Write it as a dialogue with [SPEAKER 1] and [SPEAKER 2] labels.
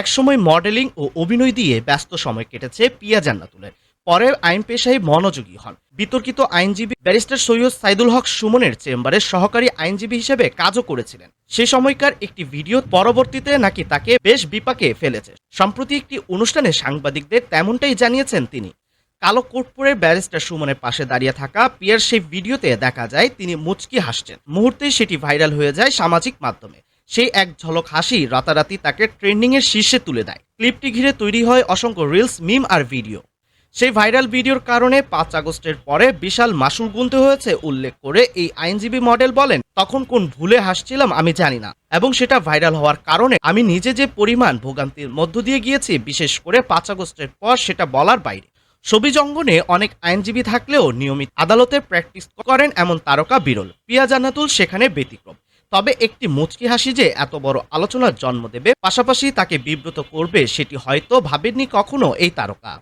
[SPEAKER 1] একসময় মডেলিং ও অভিনয় দিয়ে ব্যস্ত সময় কেটেছে পিয়া জান্নাতুলের। পরে আইন পেশায় মনোযোগী হন। বিতর্কিত আইনজীবী ব্যারিস্টার সৈয়দ সাইদুল হক সুমনের চেম্বারে সহকারী আইনজীবী হিসেবে কাজও করেছিলেন। সে সময়কার একটি ভিডিও পরবর্তীতে নাকি তাকে বেশ বিপাকে ফেলেছে। সম্প্রতি একটি অনুষ্ঠানে সাংবাদিকদের তেমনটাই জানিয়েছেন তিনি। কালো কোট পরে ব্যারিস্টার সুমনের পাশে দাঁড়িয়ে থাকা পিয়ার সেই ভিডিওতে দেখা যায় তিনি মুচকি হাসছেন। মুহূর্তেই সেটি ভাইরাল হয়ে যায় সামাজিক মাধ্যমে। সেই এক ঝলক হাসি রাতারাতি তাকে ট্রেন্ডিং এর শীর্ষে তুলে দেয়। ক্লিপটি ঘিরে তৈরি হয় অসংখ্য রিলস মিম আর ভিডিও সেই ভাইরাল ভিডিওর কারণে পাঁচ আগস্টের পরে বিশাল মাসুল গুনতে হয়েছে, উল্লেখ করে এই আইনজীবী মডেল বলেন, তখন কোন ভুলে হাসছিলাম আমি জানি না। এবং সেটা ভাইরাল হওয়ার কারণে আমি নিজে যে পরিমাণ ভোগান্তির মধ্য দিয়ে গিয়েছি, বিশেষ করে পাঁচ আগস্টের পর সেটা বলার বাইরে। ছবি জঙ্গনে অনেক আইনজীবী থাকলেও নিয়মিত আদালতে প্র্যাকটিস করেন এমন তারকা বিরল। পিয়া জান্নাতুল সেখানে ব্যতিক্রম। তবে একটি মুচকি হাসি যে এত বড় আলোচনার জন্ম দেবে, পাশাপাশি তাকে বিব্রত করবে, সেটি হয়তো ভাবেননি কখনো এই তারকা।